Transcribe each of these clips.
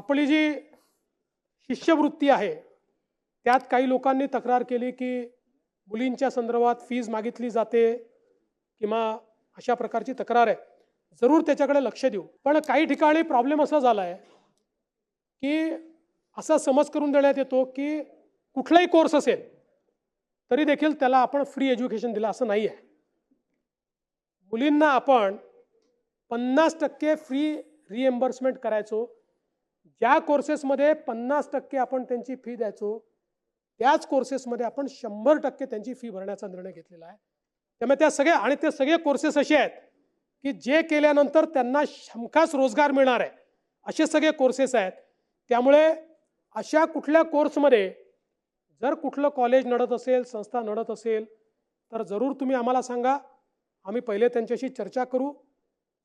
आपली जी शिष्यवृत्ती आहे त्यात काही लोकांनी तक्रार केली की मुलींच्या संदर्भात फीज मागितली जाते किंवा अशा प्रकारची तक्रार आहे. जरूर त्याच्याकडे लक्ष देऊ. पण काही ठिकाणी प्रॉब्लेम असा झाला आहे की असा समज करून देण्यात येतो की कुठलाही कोर्स असेल तरी देखील त्याला आपण फ्री एज्युकेशन दिलं असं नाही आहे मुलींना आपण पन्नास टक्के फ्री रिएम्बर्समेंट करायचो ज्या कोर्सेसमध्ये पन्नास टक्के आपण त्यांची फी द्यायचो त्याच कोर्सेसमध्ये आपण शंभर टक्के त्यांची फी भरण्याचा निर्णय घेतलेला आहे. त्यामुळे त्या सगळ्या आणि ते सगळे कोर्सेस असे आहेत की जे केल्यानंतर त्यांना हमखास रोजगार मिळणार आहे असे सगळे कोर्सेस आहेत. त्यामुळे अशा कुठल्या कोर्समध्ये जर कुठलं कॉलेज नडत असेल संस्था नडत असेल तर जरूर तुम्ही आम्हाला सांगा. आम्ही पहिले त्यांच्याशी चर्चा करू.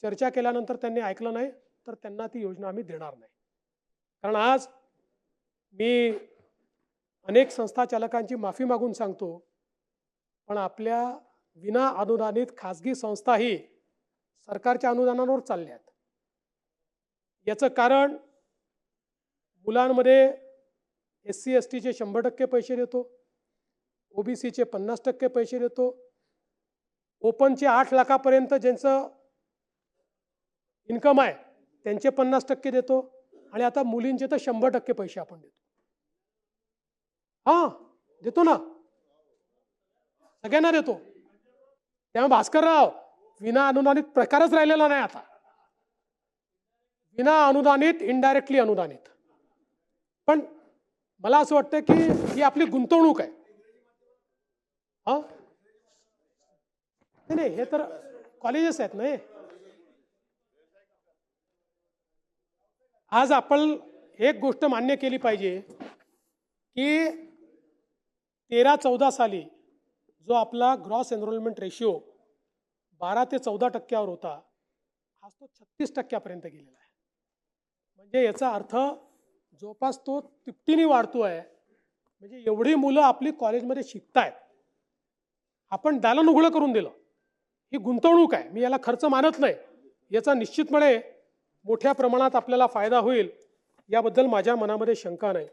चर्चा केल्यानंतर त्यांनी ऐकलं नाही तर त्यांना ती योजना आम्ही देणार नाही. कारण आज मी अनेक संस्था चालकांची माफी मागून सांगतो पण आपल्या विना अनुदानित खाजगी संस्थाही सरकारच्या अनुदानावर चालल्यात. याचं कारण मुलांमध्ये एस सी एस टीचे शंभर टक्के पैसे देतो ओबीसीचे पन्नास टक्के पैसे देतो ओपनचे आठ लाखापर्यंत ज्यांचं इन्कम आहे त्यांचे पन्नास टक्के देतो आणि आता मुलींचे तर शंभर टक्के पैसे आपण देतो. हा देतो ना. सगळ्यांना देतो. त्यामुळे भास्करराव विना अनुदानित प्रकारच राहिलेला नाही आता. विना अनुदानित इनडायरेक्टली अनुदानित. पण मला असं वाटतं की ही आपली गुंतवणूक आहे. हा? नाही नाही हे तर कॉलेजेस आहेत ना हे आज आपण एक गोष्ट मान्य केली पाहिजे की तेरा चौदा साली जो आपला ग्रॉस एनरोलमेंट रेशिओ बारा ते चौदा टक्क्यावर होता आज तो छत्तीस टक्क्यापर्यंत गेलेला आहे. म्हणजे याचा अर्थ जवळपास तो तिपटीने वाढतो आहे. म्हणजे एवढी मुलं आपली कॉलेजमध्ये शिकतायत. आपण दालन उघडं करून दिलं. ही गुंतवणूक आहे. मी याला खर्च मानत नाही. याचा निश्चितपणे मोठ्या प्रमाणात आपल्याला फायदा होईल याबद्दल माझ्या मनामध्ये शंका नाही.